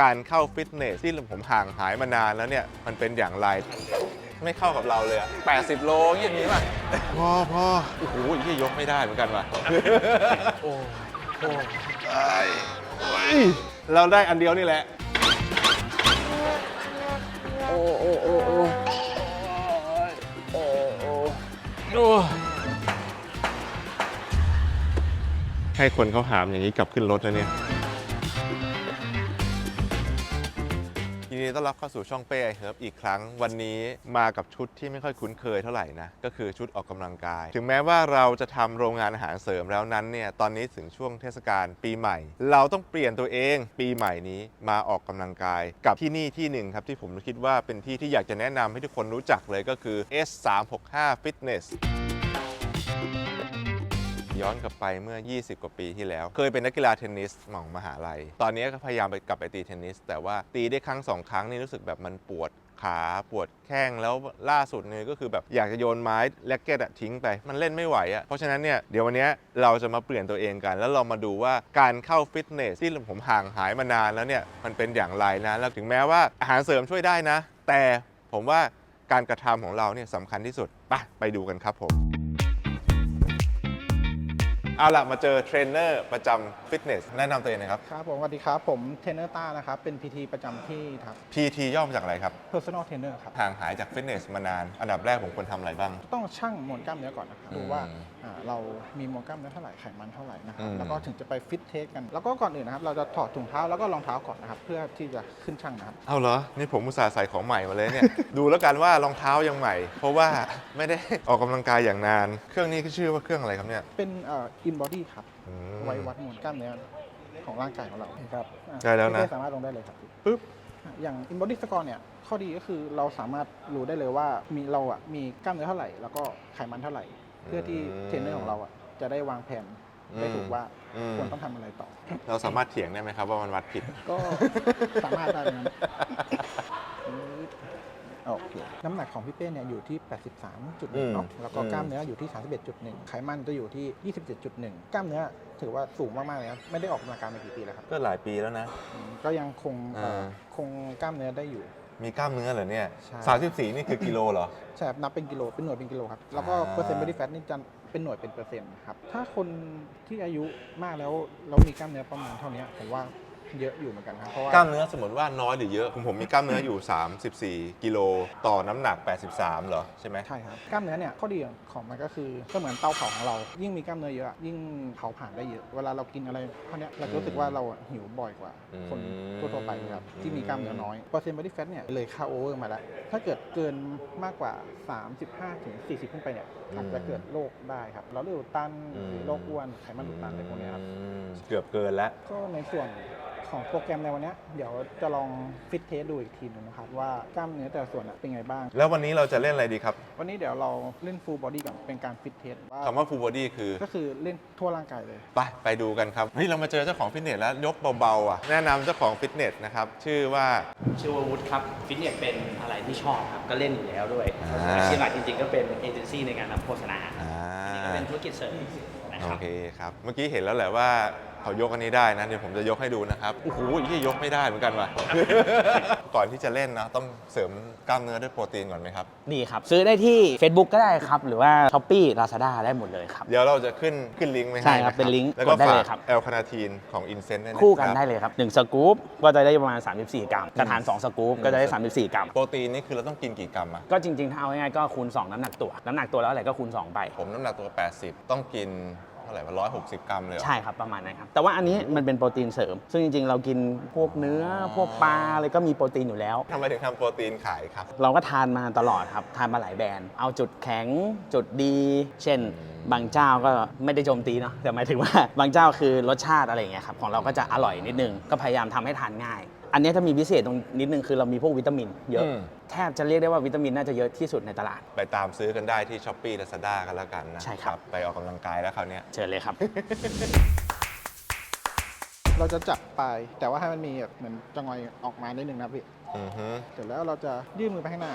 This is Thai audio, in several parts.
การเข้าฟิตเนสที่ผมห่างหายมานานแล้วเนี่ย มันเป็นอย่างไร ไม่เข้ากับเราเลยอะ80 โลอย่างนี้ป่ะพอพอโอ้โหยี่ยกไม่ได้เหมือนกันว่ะโอ้โอ้ไอ้เฮ้ยเราได้อันเดียวนี่แหละ โอ้โอ้โอ้โอ้โอ้โอ้โอ้ให้คนเขาหามอย่างนี้กลับขึ้นรถแล้วเนี่ย ดีต้อนรับเข้าสู่ช่องเป้ไอเฮิร์บอีกครั้ง วันนี้มากับชุดที่ไม่ค่อยคุ้นเคยเท่าไหร่นะ ก็คือชุดออกกำลังกาย ถึงแม้ว่าเราจะทำโรงงานอาหารเสริมแล้วนั้นเนี่ย ตอนนี้ถึงช่วงเทศกาลปีใหม่ เราต้องเปลี่ยนตัวเองปีใหม่นี้มาออกกำลังกาย กับที่นี่ที่หนึ่งครับที่ผมคิดว่าเป็นที่ที่อยากจะแนะนำให้ทุกคนรู้จักเลยก็คือ S365 Fitness ย้อนกลับไปเมื่อ 20 กว่าปีที่แล้ว เคยเป็นนักกีฬาเทนนิสหม่องมหาลัย ตอนนี้ก็พยายามไปกลับไปตีเทนนิส แต่ว่าตีได้ครั้งสองครั้งนี่รู้สึกแบบมันปวดขาปวดแข้งแล้วล่าสุดเนี่ยก็คือแบบอยากจะโยนไม้แล็กเก็ตอะทิ้งไป มันเล่นไม่ไหวอะเพราะฉะนั้นเนี่ยเดี๋ยววันนี้เราจะมาเปลี่ยนตัวเองกัน แล้วเรามาดูว่าการเข้าฟิตเนสที่ผมห่างหายมานานแล้วเนี่ยมันเป็นอย่างไรนะแล้วถึงแม้ว่าอาหารเสริมช่วยได้นะ แต่ผมว่าการกระทำของเราเนี่ยสำคัญที่สุดไปไปดูกันครับผม เอาล่ะมาเจอเทรนเนอร์ประจำฟิตเนสแนะนำตัวเองหนะครับ ครับผมสวัสดีครับ ผมเทรนเนอร์ต้านะครับ เป็น PT ประจำที่ครับ PT ย่อมาจากอะไรครับ Personal Trainer ครับ ห่างหายจากฟิตเนสมานาน อันดับแรกผมควรทำอะไรบ้าง ต้องชั่งมวลกล้ามเนื้อก่อนนะครับ ดูว่าอืมอ่าเรามีมวลกล้ามเนื้อเท่าไหร่ไขมันเท่าไหร่นะครับ อืม แล้วก็ถึงจะไปฟิตเทสกัน แล้วก็ก่อนอื่นนะครับ เราจะถอดถุงเท้าแล้วก็รองเท้าก่อนนะครับ เพื่อที่จะขึ้นชั่งนะครับ เอาเหรอ นี่ผมอุตส่าห์ใส่ของใหม่มาเลยเนี่ย ดูแล้วกันว่ารองเท้ายังใหม่ เพราะว่าไม่ได้ ออกกำลังกายอย่างนาน เครื่องนี้ชื่อว่าเครื่องอะไรครับเนี่ย เป็นเอ่อ in body ครับ อืม ไว้วัดมวลกล้ามเนื้อของร่างกายของเราครับอะได้แล้วนะ พี่เต้สามารถลงได้เลยครับปึ๊บอะอย่าง in body score เนี่ย ข้อดีก็คือเราสามารถรู้ได้เลยว่ามีเราอะมีกล้ามเนื้อเท่าไหร่ แล้วก็ไขมันเท่าไหร่ เพื่อที่เทรนเนอร์ของเราอะจะได้วางแผนได้ถูกว่าอืมควรต้องทำอะไรต่อ เราสามารถเถียงได้ไหมครับว่ามันวัดผิด ก็สามารถได้เหมือนกัน โอเค น้ำหนักของพี่เป้เนี่ยอยู่ที่ 83.1อืมเนาะแล้วก็อืมกล้ามเนื้ออยู่ที่ 31.1 ไขมันจะอยู่ที่ 27.1 กล้ามเนื้อถือว่าสูงมากๆเลยนะไม่ได้ออกกำลังกายมากี่ปีแล้วครับ ก็หลายปีแล้วนะอืมก็ยังคงเอ่ออ่า คงกล้ามเนื้อได้อยู่ มีกล้ามเนื้อเหรอเนี่ยใช่ สามสิบสี่นี่คือกิโลเหรอ ใช่ครับนับเป็นกิโล เป็นหน่วยเป็นกิโลครับ แล้วก็อ่า เปอร์เซ็นต์บอดี้แฟทนี่จะเป็นหน่วยเป็นเปอร์เซ็นต์ครับ ถ้าคนที่อายุมากแล้วแล้วมีกล้ามเนื้อประมาณเท่านี้ผมว่า เยอะอยู่เหมือนกันครับเพราะว่า กล้ามเนื้อสมมติว่าน้อยหรือเยอะผมผมมีกล้ามเนื้ออยู่ 34 กิโลต่อน้ำหนัก 83 เหรอใช่ไหม ใช่ครับกล้ามเนื้อเนี่ยข้อดีของมันก็คือก็เหมือนเตาเผาของเรา ยิ่งมีกล้ามเนื้อเยอะ ยิ่งเผาผ่านได้เยอะ เวลาเรากินอะไรพวกเนี้ยเราจะรู้สึกว่าเราอะหิวบ่อยกว่าคนอืมทั่วๆไปครับที่มีกล้ามเนื้อน้อยเปอร์เซ็นต์บอดี้แฟทเนี่ยเลยค่าโอเวอร์มาแล้ว ถ้าเกิดเกินมากกว่า 35ถึง40 ขึ้นไปเนี่ยอาจจะเกิดโรคได้ครับเราเรียกว่าตันหรือโรคอ้วนไขมันอุดตันอะไรพวกเนี้ยครับ อืมเกือบเกินแล้ว ก็ในส่วน ของโปรแกรมในวันเนี้ยเดี๋ยวจะลองฟิตเทสดูอีกทีหนึงนะครับว่ากล้ามเนื้อแต่ละส่วนอะเป็นไงบ้าง แล้ววันนี้เราจะเล่นอะไรดีครับวันนี้เดี๋ยวเราเล่นฟูลบอดี้ก่อนเป็นการฟิตเทสว่าคำว่า full body คือก็คือเล่นทั่วร่างกายเลย ไปไปดูกันครับเฮ้ยเรามาเจอเจ้าของฟิตเนสแล้วยกเบาๆอะแนะนำเจ้าของฟิตเนสนะครับชื่อว่า ชื่อว่าวุฒิครับฟิตเนสเป็นอะไรที่ชอบครับก็เล่นอยู่แล้วด้วยอ่า อาชีพหลักจริงๆก็เป็นเอเจนซี่ในการรับโฆษณาอ่าอันนี้ก็เป็นธุรกิจเสริมนะคโอรับ เคครับ เมื่อกี้เห็นแล้วแหละว่า เขายกอันนี้ได้นะเดี๋ยวผมจะยกให้ดูนะครับโอ้โหยี่ยกไม่ได้เหมือนกันว่ะ ก่อนที่จะเล่นนะต้องเสริมกล้ามเนื้อด้วยโปรตีนก่อนไหมครับนี่ครับ ซื้อได้ที่ Facebook ก็ได้ครับ หรือว่า s h อ p e e Lazada ได้หมดเลยครับ เดี๋ยวเราจะขึ้นขึ้นลิงก์ไว้ให้ใช่ครับะเป็นลิงก์แล้วก็กดได้ฝาเลกยครับ แอลคานาทีนของอินเซนต์ด้วยนะคู่กันรับได้เลยครับ 1 สกู๊ปก็จะได้ประมาณ 34 กรัมกระถาน2สกู๊ปก็จะได้ 34 กรัม โปรตีนนี่คือเราต้องกินกี่กรัมอะก็จริงๆถ้าเอาง่ายๆก็คูณ 2 น้ำหนักตัว น้ำหนักตัวแล้วอะไรก็คูณ 2 ไป ผมน้ำหนักตัว 80 ต้องกินเท่าไหร่ว่า160กรัมเลยเหรอ ใช่ครับประมาณนั้นครับ แต่ว่าอันนี้มันเป็นโปรตีนเสริม ซึ่งจริงๆ เรากินพวกเนื้อพวกปลาอะไรก็มีโปรตีนอยู่แล้ว ทำไมถึงทำโปรตีนขายครับ เราก็ทานมาตลอดครับ ทานมาหลายแบรนด์ เอาจุดแข็งจุดดี เช่น บางเจ้าก็ไม่ได้โจมตีเนาะแต่หมายถึงว่า บางเจ้าคือรสชาติอะไรอย่างเงี้ยครับของเราก็จะอร่อยนิดนึงก็พยายามทำให้ทานง่าย อันเนี้ยถ้ามีพิเศษตรงนิดนึงคือเรามีพวกวิตามินเยอะ อืม แทบจะเรียกได้ว่าวิตามินน่าจะเยอะที่สุดในตลาด ไปตามซื้อกันได้ที่ s h อ p e e Lazada กันแล้วกันนะใช่ครับ ไปออกกำลังกายแล้วคราวเนี้ย เชิญเลยครับ เราจะจับปลายแต่ว่าให้มันมีแบบเหมือนจะงอยออกมานิดนึงนะพี่ อือฮึเสร็จแล้วเราจะยื่นมือไปข้างหน้า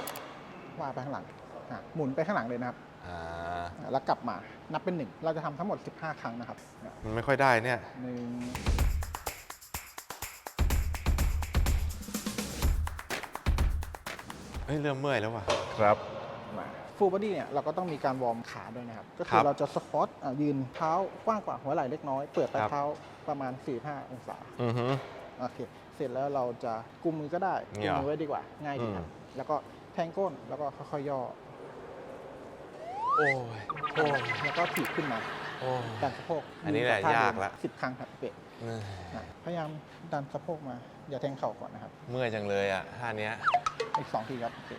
ว่าไปข้างหลังอะหมุนไปข้างหลังเลยนะครับอ่าอะแล้วกลับมา นับเป็นหนึ่ง เราจะทำทั้งหมด 15 ครั้งนะครับอะมันไม่ค่อยได้เนี่ย หนึ่ง เฮ้ยเริ่มเมื่อยแล้วว่ะ ครับ ฟูลบอดี้เนี่ยเราก็ต้องมีการวอร์มขาด้วยนะครับ ก็คคืรัอบเราจะสควอตอะยืนเท้ากว้างกว่าหัวไหล่เล็กน้อย เปิดปลายครับ เท้าประมาณ 4-5 องศา อือฮึ โอเค เสร็จแล้วเราจะกุมมือก็ได้เนี่กุยมมือไว้ดีกว่า ง่ายดีครับแล้วก็แทงก้น แล้วก็ค่อยๆย่อ โอ้ย โอ้ย แล้วก็ถีบขึ้นมาโอ้ย ดันสะโพกอันนี้แหละท่เดิมยากละ สิบครั้งครับเปะนะพยายามดันสะโพกมา อย่าแทงเข่าก่อนนะครับ เมื่อยจังเลยอะท่าเนี้ย อีกสองทีครับโอเค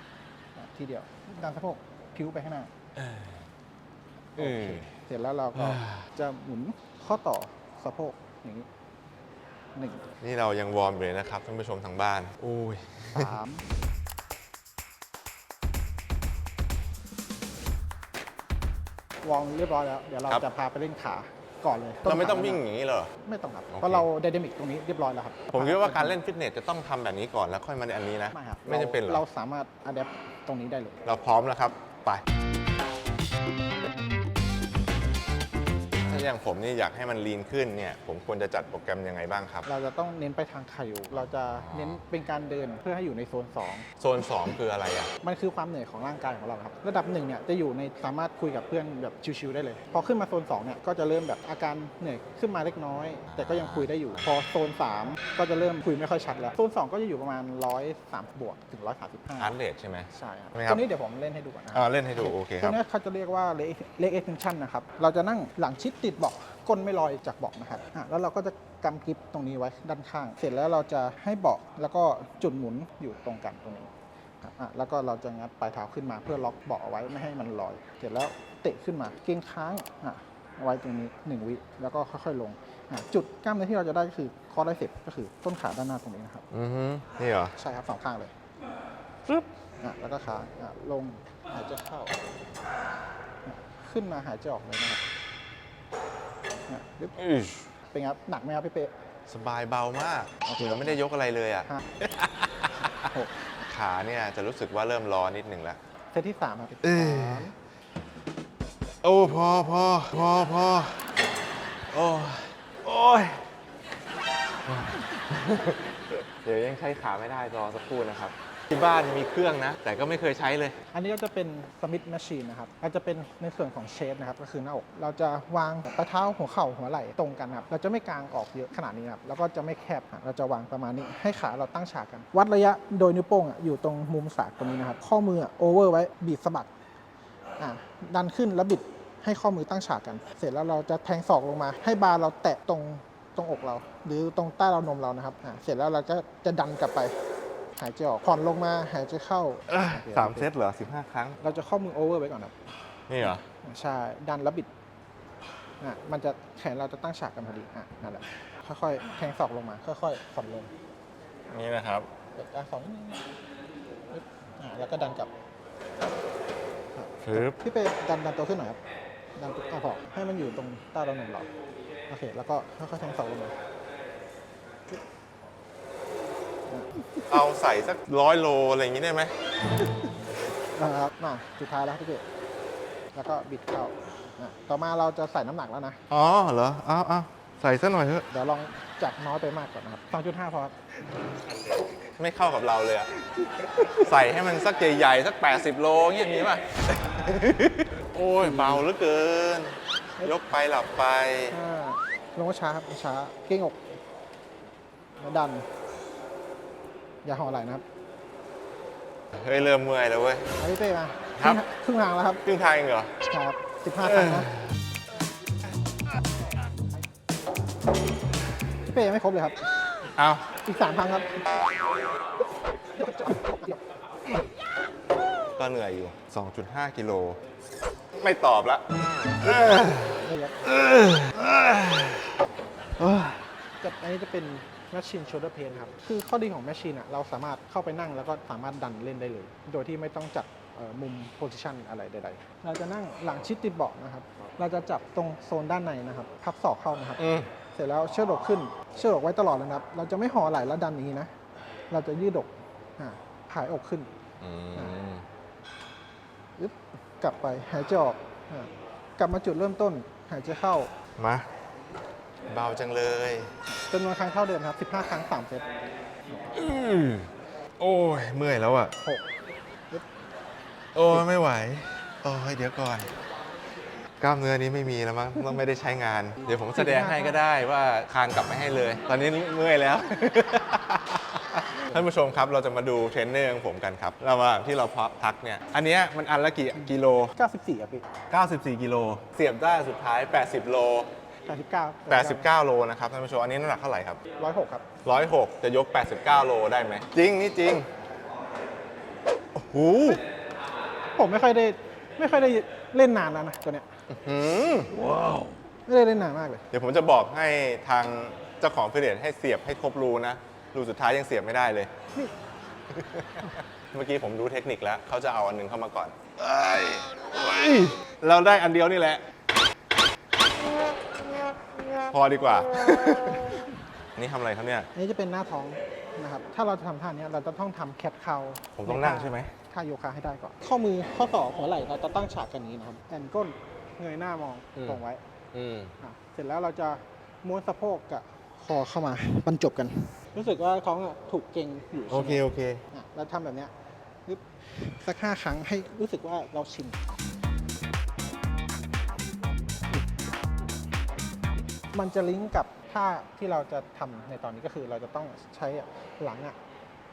อะทีเดียวดันสะโพกพิ้วไปข้างหน้าเออเสร็จแล้วเราก็อ่าจะหมุนข้อต่อสะโพกอย่างนี้หนึ่งนี่เรายังวอร์มอยู่เลยนะครับท่านผู้ชมทางบ้านโอ้ยสามวอร์มเรียบร้อยแล้ว เดี๋ยวเราครับจะพาไปเล่นขา ก่อนเลยเราไม่ต้องขาวิ่งอย่างนี้เหรอไม่ต้องครับโอเคเพราะเราไดนามิกตรงนี้เรียบร้อยแล้วครับ ผมคิดว่าการเล่นฟิตเนสจะต้องทำแบบนี้ก่อนแล้วค่อยมาอันนี้นะ ไม่ครับไม่จำเป็นเหรเราอสามารถอัดแอปตรงนี้ได้เลย เราพร้อมแล้วครับ ไป อย่างผมนี่อยากให้มันลีนขึ้นเนี่ยผมควรจะจัดโปรแกรมยังไงบ้างครับ เราจะต้องเน้นไปทางไข่อยู่เราจะเน้นเป็นการเดินเพื่อให้อยู่ในโซน 2 โซน 2 คืออะไรอะ มันคือความเหนื่อยของร่างกายของเราครับ ระดับหนึ่งเนี่ยจะอยู่ในสามารถคุยกับเพื่อนแบบชิวๆได้เลย พอขึ้นมาโซน2เนี่ยก็จะเริ่มแบบอาการเหนื่อยขึ้นมาเล็กน้อย แต่ก็ยังคุยได้อยู่ พอโซน 3 ก็จะเริ่มคุยไม่ค่อยชัดแล้ว โซน 2 ก็จะอยู่ประมาณ103บวกถึงฮาร์ด135เรทใช่ไหมใช่ครับใช่ไหมครับตัวนี้เดี๋ยวผมเล่นให้ดูก่อนนะคอ่ารับเล่นให้ดูโอเคคตัวรับนี้เขาจะเรียกว่าเล็กเอ็กซ์เทนชั่นนะครับเราจะนั่งหลังชิดติดเบาะก้นไม่ลอยจากเบาะนะครับอะแล้วเราก็จะกำกริปตรงนี้ไว้ด้านข้าง เสร็จแล้วเราจะให้เบาะแล้วก็จุดหมุนอยู่ตรงกันตรงนี้ครับอะแล้วก็เราจะงัดปลายเท้าขึ้นมาเพื่อล็อกเบาะเอาไว้ไม่ให้มันลอย เสร็จแล้วเตะขึ้นมาเกรงค้างอะเอาไว้ตรงนี้หนึ่งวิแล้วก็ค่อยๆลงอะจุดกล้ามเนื้อที่เราจะได้ก็คือคอไดเซปก็คือต้นขาด้านหน้าตรงนี้นะครับอือฮึนี่เหรอ ใช่ครับสองข้างเลยปึ๊บอะแล้วก็ขาอะลงหายใจเข้าอะขึ้นมาหายใจออกเลยนะครับ อะปึ๊บอื้อเป็นไงครับหนักไหมครับพี่เป๊ะ สบายเบามากโอเค เหมือนไม่ได้ยกอะไรเลยอะ ห้าหกขาเนี่ยจะรู้สึกว่าเริ่มร้อนนิดหนึ่งแล้ว เซตที่สามครับเอ้ย สามโอ้พอพอพอพอโอ้โอ้ยเดี๋ยวยังใช้ขาไม่ได้รอสักครู่นะครับ ที่บ้านมีเครื่องนะ แต่ก็ไม่เคยใช้เลย อันนี้ก็จะเป็นสมิธแมชชีนนะครับเราจะเป็นในส่วนของเชฟนะครับก็คือหน้าอก เราจะวางปลายเท้าหัวเข่าหัวไหล่ตรงกันครับเราจะไม่กางออกเยอะขนาดนี้ครับแล้วก็จะไม่แคบครับเราจะวางประมาณนี้ให้ขาเราตั้งฉากกัน วัดระยะโดยนิ้วโป้งอะอยู่ตรงมุมสากตรงนี้นะครับข้อมือโอเวอร์ไว้บีบสะบัดอะดันขึ้นแล้วบิดให้ข้อมือตั้งฉากกัน เสร็จแล้วเราจะแทงศอกลงมา ให้บาร์เราแตะตรงตรงอกเรา หรือตรงใต้เรานมเรานะครับอะเสร็จแล้วเราก็จะดันกลับไป หายใจออกผ่อนลงมาหายใจเข้าสามเซตเหรอสิบห้าครั้ง เราจะข้อมือโอเวอร์ไว้ก่อนครับ นี่เหรอ ใช่ ดันแล้วบิดอะมันจะแขนเราจะตั้งฉากกันพอดีอะนั่นแหละค่อยๆแทงศอกลงมา ค่อยๆผ่อนลง นี่นะครับเปิดตาสองนิดนึงปึ๊บอะแล้วก็ดันกลับปึ๊บพี่เปดันดันตัวขึ้นหน่อยครับดันตัวอะพอให้มันอยู่ตรงใต้เราหนึ่งเราโอเค แล้วก็ค่อยๆแทงศอกลงมา เอาใส่สักร้อยโลอะไรอย่างนี้ได้ไหมนะครับมาสุดท้ายแล้วพี่เปแล้วก็บิดเข้าอะต่อมาเราจะใส่น้ำหนักแล้วนะ อ๋อเหรอเอาเอาใส่สักหน่อยเถอะ เดี๋ยวลองจากน้อยไปมากก่อนนะครับ 2.5 พอครับไม่เข้ากับเราเลยอะใส่ให้มันสักใหญ่ๆสัก 80 โลเงี้ยมีป่ะ โอ้ยเบาเหลือเกิน ยกไปหลับไป อ่าลงช้าครับช้าเก้งอกแล้วดัน อย่าห่อไหลนะครับเฮ้ยเริ่มเมื่อยแล้วเว้ย เอาพี่เป้มาครับ ครึ่งทางแล้วครับครึ่งทางเองเหรอ ครับ15ครั้งนะพี่เป้ยังไม่ครบเลยครับ เอาอีก3ครั้งครับ ก็เหนื่อยอยู่ 2.5 กิโล ไม่ตอบละนี่ครับจะอันนี้จะเป็น แมชชีนโชเดอร์เพนครับ คือข้อดีของแมชชีนอะเราสามารถเข้าไปนั่งแล้วก็สามารถดันเล่นได้เลย โดยที่ไม่ต้องจัดเอ่อมุมโพซิชันอะไรใดๆ เราจะนั่งหลังชิดติดเบาะนะครับ เราจะจับตรงโซนด้านในนะครับ พับศอกเข้านะครับอืมเสร็จแล้วเชือกอกขึ้น เชือกอกไว้ตลอดเลยนะครับ เราจะไม่ห่อไหล่แล้วดันอย่างนี้นะ เราจะยืดอกอ่าผายอกขึ้นอืมยึบกลับไปหายใจออกอ่ากลับมาจุดเริ่มต้น หายใจเข้า มา เบาจังเลยจำนวนครั้งเท่าเดิมครับ 15 ครั้ง 3 เซตอืมโอ้ยเมื่อยแล้วอะ 6โอ้ยไม่ไหว โอ้ยเดี๋ยวก่อน กล้ามเนื้อนี้ไม่มีแล้วมั้งต้องไม่ได้ใช้งาน เดี๋ยวผมแสดงให้ก็ได้ว่าคานกลับไม่ให้เลย ตอนนี้เมื่อยแล้ว ท่านผู้ชมครับเราจะมาดูเทรนเนอร์ของผมกันครับระหว่างที่เราพักเนี่ย อันเนี้ยมันอันละกี่กิโล 94ครับพี่ 94 กิโล เสียบได้สุดท้าย 80 โล 89 89 โลนะครับท่านผู้ชม อันนี้น้ำหนักเท่าไหร่ครับ 106 ครับ 106 จะยก 89 โลได้ไหม จริง นี่จริง โอ้โห ผมไม่ค่อยได้ไม่ค่อยได้เล่นนานแล้วนะตัวเนี้ยหืมไม่ได้เล่นนานมากเลย เดี๋ยวผมจะบอกให้ทางเจ้าของพิเรนให้เสียบให้ครบรูนะ รูสุดท้ายยังเสียบไม่ได้เลย เมื่อกี้ผมรู้เทคนิคแล้ว เขาจะเอาอันหนึงเข้ามาก่อนเอ้ยเอ้ยเราได้อันเดียวนี่แหละพ อดีกว่า นี่ทำอะไรครับเนี่ย อันนี้จะเป็นหน้าท้องนะครับ ถ้าเราจะทำท่าเนี้ยเราจะต้องทำแคทเคาผมต้องนั่งใช่ไหม ท่าโยคะให้ได้ก่อน ข้อมือข้อศอกหัวไหล่เราจะตั้งฉากกันนี้นะครับ แอนก้นเงยหน้ามองอืม ตรงไว้อืม อะเสร็จแล้วเราจะม้วนสะโพกกับคอเข้ามาบรรจบกัน รู้สึกว่าท้องอะถูกเกร็งอยู่โอเคใช่ไหมโอเค อะเราทำแบบเนี้ยปึ๊บสักห้าครั้งให้รู้สึกว่าเราชิน มันจะลิงก์กับท่าที่เราจะทำในตอนนี้ก็คือ เราจะต้องใช้หลังอะ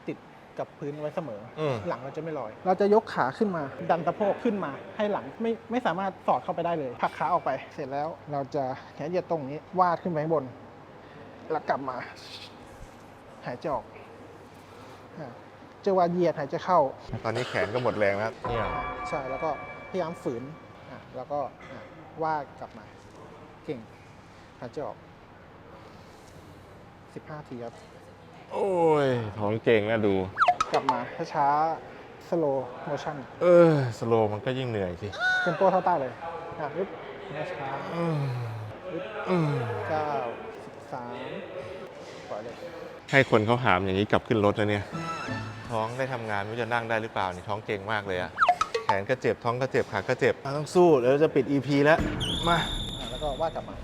ติดกับพื้นไว้เสมออมหลังเราจะไม่ลอย เราจะยกขาขึ้นมา ดันสะโพกขึ้นมา ให้หลังไม่ไม่สามารถสอดเข้าไปได้เลยผลักขาออกไป เสร็จแล้วเราจะแขนเหยียดตรงนี้ วาดขึ้นไปข้างบน แล้วกลับมา หายใจออกอะจะว่าเหยียดหายใจเข้า ตอนนี้แขนก็หมดแรงแล้วเนี่ยใช่แล้วก็พยายามฝืนอะแล้วก็อะว่ากกลับมา เก่งหายใจออก15ทีครับ โอ้ย ท้องเก่งนะดู กลับมาช้าๆ slow motion เออ สโลมันก็ยิ่งเหนื่อยสิเทมโปเท่าใต้เลยอะปึ๊บช้าอืมๆปึ๊บอืมเก้าสิบสามปล่อยเลยให้คนเขาหามอย่างนี้กลับขึ้นรถแล้วเนี่ย ท้องได้ทำงานไม่รู้จะนั่งได้หรือเปล่านี่ท้องเก่งมากเลยอะแขนก็เจ็บท้องก็เจ็บขาก็เจ็บต้องสู้เดี๋ยวจะปิด EP แล้ว มาอะแล้วก็ว่ากลับมา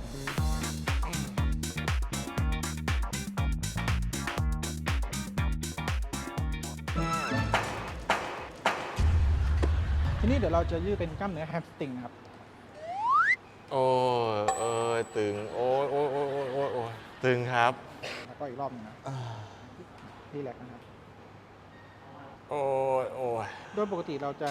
นี้เดี๋ยวเราจะยืดเป็นกล้ามเนื้อแฮมสตริงนะครับ โอ้ยเอ้ยตึง โอ้ยโอ้ยโอ้ยโอ้ยโอ้ยโอ้ยตึงครับ แล้วก็อีกรอบหนึงนะรีแลกซ์นะครับ โอ้ยโอ้ยโดยปกติเราจะ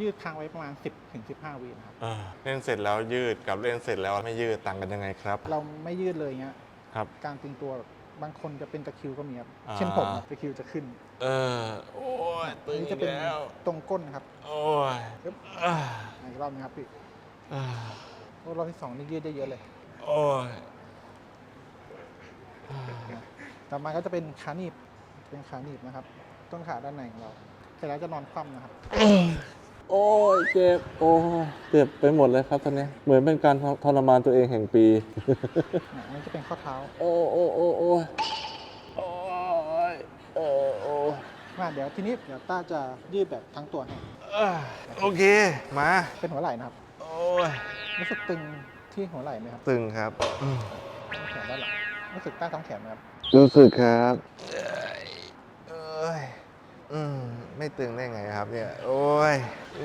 ยืดค้างไว้ประมาณ 10ถึง15วินะครับเออเล่นเสร็จแล้วยืดกับเล่นเสร็จแล้วไม่ยืดต่างกันยังไงครับ เราไม่ยืดเลยเงี้ย ครับ การตึงตัวแบบ บางคนจะเป็นตะคริวก็มีครับ อ่า เช่นผมอะตะคริวจะขึ้นเออโอ้ยตึอันงนี้อีจะกเป็นแล้ว ตรงก้นนะครับโอ้ยปึ๊บอ่าอะอีกรอบนึงครับพี่อ่าโอ้รอบที่สองนี่ยืดได้เยอะเลย โอ้ยนะต่อมาก็จะเป็นขาหนีบ เป็นขาหนีบนะครับ ต้นขาด้านในของเรา เสร็จแล้วจะนอนคว่ำนะครับ โอ้ย เจ็บ โอ้ยเจ็บไปหมดเลยครับตอนนี้ เหมือนเป็นการทรมานตัวเองแห่งปีนะอันนี้จะเป็นข้อเท้าโอ้โอ้โอ้โอ้ยโอ้ยโอ้โอ้มาเดี๋ยวทีนี้เดี๋ยวต้าจะยืดแบบทั้งตัวให้อ่าโอเค มา เป็นหัวไหล่นะครับ โอ้ยรู้สึกตึงที่หัวไหล่ไหมครับตึงครับอืมท้องแขนด้านหลังรู้สึกใต้ท้องแขนไหมครับ รู้สึกครับ เอ้ยเอ้ย อืมไม่ตึงได้ไงครับเนี่ยโอ้ย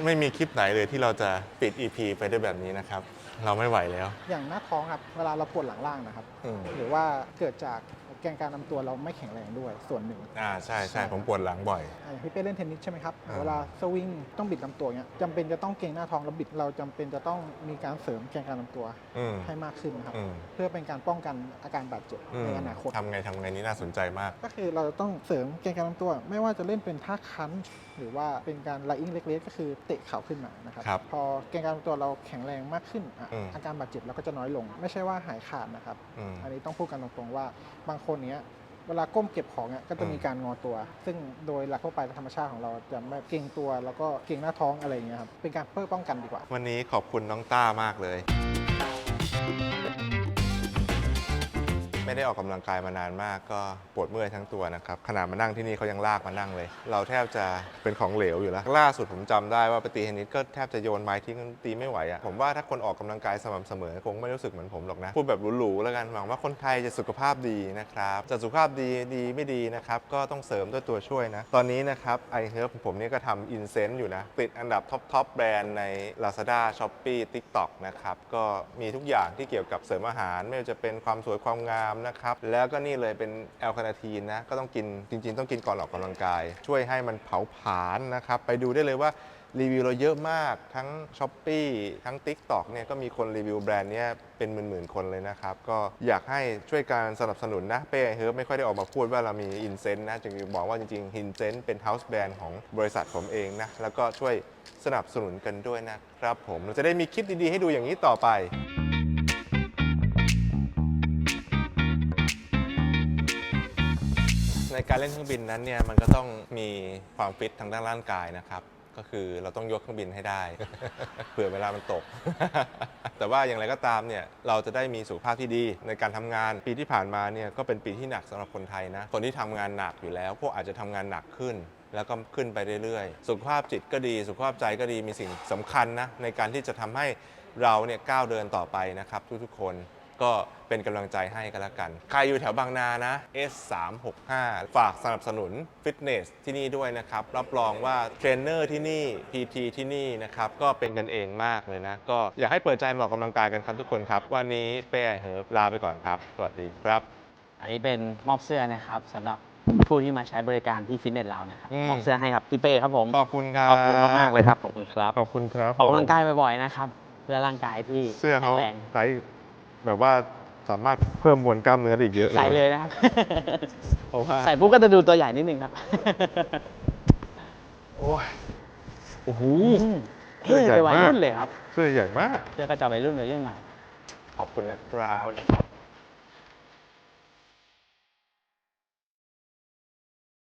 ไม่มีคลิปไหนเลยที่เราจะปิด EP ไปด้วยแบบนี้นะครับ เราไม่ไหวแล้ว อย่างหน้าท้องครับ เวลาเราปวดหลังล่างนะครับ อืม หรือว่าเกิดจาก แกนการนำตัวเราไม่แข็งแรงด้วยส่วนหนึ่ง อ่าใช่ใช่ผมปวดหลังบ่อย อะอย่างพี่เป้เล่นเทนนิสใช่ไหมครับ อ่า เวลาสวิงต้องบิดลำตัวเนี้ยจำเป็นจะต้องเกรงหน้าท้องแล้วบิดเราจำเป็นจะต้องมีการเสริมแกนการลำตัวอืมให้มากขึ้นนะครับ อืมเพื่อเป็นการป้องกันอาการบาดเจ็บอืมในอนาคต ทำไงทำไงนี่น่าสนใจมาก ก็คือเราจะต้องเสริมแกนการลำตัว ไม่ว่าจะเล่นเป็นท่าคัน หรือว่าเป็นการไลอิงเล็กๆ ก็คือเตะเข่าขึ้นมานะครับครับพอแกนการลำตัวเราแข็งแรงมากขึ้นอะอืม อาการบาดเจ็บเราก็จะน้อยลง ไม่ใช่ว่าหายขาดนะครับ อืม อันนี้ต้องพูดกันตรงๆว่าบางคนเนี้ยเวลาก้มเก็บของเนี่ยก็จะอืมมีการงอตัว ซึ่งโดยหลักทั่วไปธรรมชาติของเราจะไม่เกรงตัวแล้วก็เกรงหน้าท้องอะไรอย่างเงี้ยครับเป็นการเพื่อป้องกันดีกว่า วันนี้ขอบคุณน้องต้ามากเลย ไม่ได้ออกกำลังกายมานานมากก็ปวดเมื่อยทั้งตัวนะครับขนาดมานั่งที่นี่เขายังลากมานั่งเลย เราแทบจะเป็นของเหลวอยู่แล้วล่าสุดผมจำได้ว่าไปตีเทนนิสก็แทบจะโยนไม้ทิ้งตีไม่ไหวอะผมว่าถ้าคนออกกำลังกายสม่ำเสมอคงไม่รู้สึกเหมือนผมหรอกนะพูดแบบหรูๆแล้วกันหวังว่าคนไทยจะสุขภาพดีนะครับจะสุขภาพดีดีไม่ดีนะครับก็ต้องเสริมด้วยตัวช่วยนะตอนนี้นะครับไอเฮิร์ผมนี่ก็ทำอินเซนต์อยู่นะติดอันดับท็อปทอปแบรนด์ใน Lazada Shopee TikTok นะครับก็มีทุกอย่างที่เกี่ยวกับเสริมอาหารไม่ว่าจะเป็นความสวยความงามนะครับ แล้วก็นี่เลยเป็นแอลคาเนทีนนะ ก็ต้องกินจริง ๆ ต้องกินก่อนออกกำลังกาย ช่วยให้มันเผาผลาญนะครับ ไปดูได้เลยว่ารีวิวเราเยอะมากทั้ง s h อ p e e ทั้ง TikTok เนี่ยก็มีคนรีวิวแบรนด์เนี้ยเป็นหมื่นๆ คนเลยนะครับ ก็อยากให้ช่วยการสนับสนุนนะเป้เฮิร์บไม่ค่อยได้ออกมาพูดว่าเรามีอินเซนต์นะจึงบอกว่าจริงๆ i n นเซนต์เป็น House Brand ของบริษัทผมเองนะ แล้วก็ช่วยสนับสนุนกันด้วยนะครับผมเราจะได้มีคลิปดีๆ ให้ดูอย่างนี้ต่อไป ในการเล่นเครื่องบินนั้นเนี่ยมันก็ต้องมีความฟิตทางด้านร่างกายนะครับ ก็คือเราต้องยกเครื่องบินให้ได้ เผื่อเวลามันตก แต่ว่าอย่างไรก็ตามเนี่ยเราจะได้มีสุขภาพที่ดีในการทำงานปีที่ผ่านมาเนี่ยก็เป็นปีที่หนักสำหรับคนไทยนะคนที่ทำงานหนักอยู่แล้วพวกอาจจะทำงานหนักขึ้นแล้วก็ขึ้นไปเรื่อยๆ สุขภาพจิตก็ดี สุขภาพใจก็ดี มีสิ่งสำคัญนะในการที่จะทำให้เราเนี่ยก้าวเดินต่อไปนะครับทุกๆคน ก็เป็นกำลังใจให้กันละกัน ใครอยู่แถวบางนานะ S365 ฝากสนับสนุนฟิตเนสที่นี่ด้วยนะครับ รับรองว่าเทรนเนอร์ที่นี่ PT ที่นี่นะครับ ก็เป็นกันเองมากเลยนะ ก็อยากให้เปิดใจมาออกกำลังกายกันครับทุกคนครับ วันนี้เป้ไอเฮิร์บลาไปก่อนครับ สวัสดีครับ อันนี้เป็นมอบเสื้อนะครับสำหรับผู้ที่มาใช้บริการที่ฟิตเนสเรานะครับอืม มอบเสื้อให้ครับพี่เป้ครับผม ขอบคุณครับขอบคุณมากๆเลยครับ ขอบคุณครับขอบคุณครับออกกำลังกายบ่อยๆนะครับ เพื่อร่างกายที่เสื้อเขาแข็งแรงใส่ แบบว่าสามารถเพิ่มมวลกล้ามเนื้อได้อีกเยอะใส่เลยนะครับ เพราะว่าใส่ปุ๊บก็จะดูตัวใหญ่นิดนึงครับ โอ้ยโอ้โหเท่ไปวัยรุ่นเลยครับเสื้อใหญ่มากเสื้อกระจอกวัยรุ่นเลยยังไงขอบคุณนะครับ